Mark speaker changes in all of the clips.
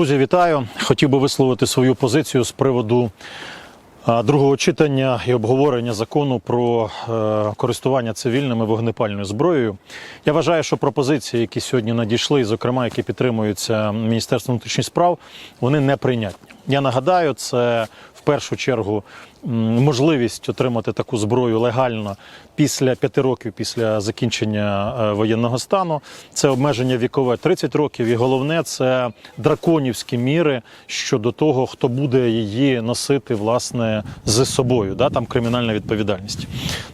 Speaker 1: Друзі, вітаю! Хотів би висловити свою позицію з приводу другого читання і обговорення закону про е, користування цивільними вогнепальною зброєю. Я вважаю, що пропозиції, які сьогодні надійшли, зокрема, які підтримуються Міністерством внутрішніх справ, вони неприйнятні. Я нагадаю, це в першу чергу можливість отримати таку зброю легально після п'яти років після закінчення е, воєнного стану. Це обмеження вікове 30 років, і головне це драконівські міри щодо того, хто буде її носити власне з собою. Да? Там кримінальна відповідальність.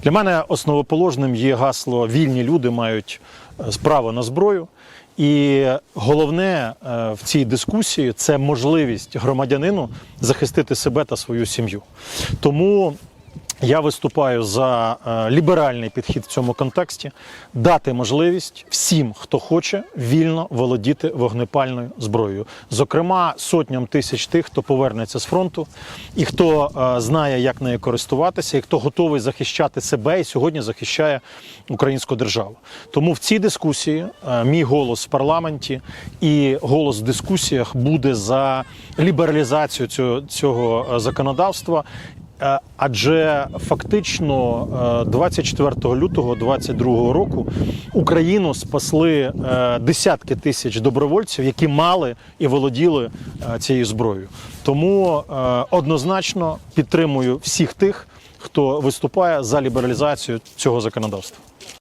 Speaker 1: Для мене основоположним є гасло Вільні люди мають е, право на зброю. І головне е, в цій дискусії це можливість громадянину захистити себе та свою сім'ю. Тому я виступаю за е, ліберальний підхід в цьому контексті, дати можливість всім, хто хоче, вільно володіти вогнепальною зброєю. Зокрема, сотням тисяч тих, хто повернеться з фронту, і хто е, знає, як нею користуватися, і хто готовий захищати себе і сьогодні захищає українську державу. Тому в цій дискусії е, мій голос в парламенті і голос в дискусіях буде за лібералізацію цього, законодавства. Е, Адже фактично е, 24 лютого 2022 року Україну спасли е, десятки тисяч добровольців, які мали і володіли е, цією зброєю. Тому е, однозначно підтримую всіх тих, хто виступає за лібералізацію цього законодавства.